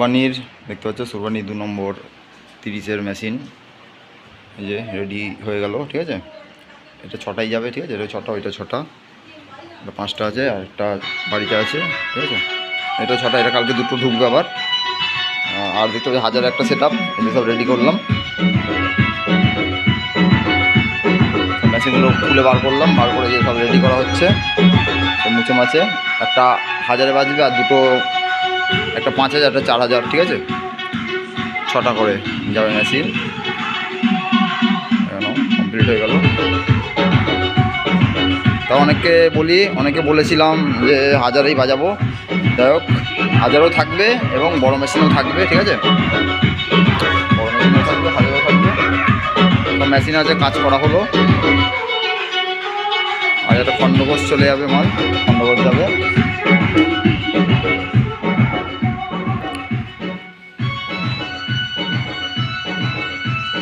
বানির, দেখতে পাচ্ছ? সুরবানি দু নম্বর তিরিশের মেশিন এই যে রেডি হয়ে গেল, ঠিক আছে? এটা ছটাই যাবে, ঠিক আছে? এটা ছটা, ওইটা ছটা। এটা পাঁচটা আছে, আর একটা বাড়িতে আছে, ঠিক আছে? এটা ছটা, এটা কালকে দুটো ঢুকবে আবার। আর দেখতে পাচ্ছি, হাজার একটা সেট আপ সব রেডি করলাম। মেশিনগুলো খুলে বার করলাম, বার করে যে সব রেডি করা হচ্ছে মুছে মাছে একটা হাজারে বাজবে, আর দুটো একটা পাঁচ হাজার, একটা চার হাজার, ঠিক আছে? ছটা করে যাবে মেশিন কমপ্লিট হয়ে গেল। তা অনেককে বলি অনেকে বলেছিলাম যে হাজারেই বাজাবো। যাই হোক, হাজারও থাকবে এবং বড় মেশিনও থাকবে, ঠিক আছে? বড় মেশিনও থাকবে, হাজারও থাকবে। মেশিন আছে, কাজ করা হলো। আর একটা খণ্ডঘোষ চলে যাবে মাল, খণ্ডঘোষ যাবে।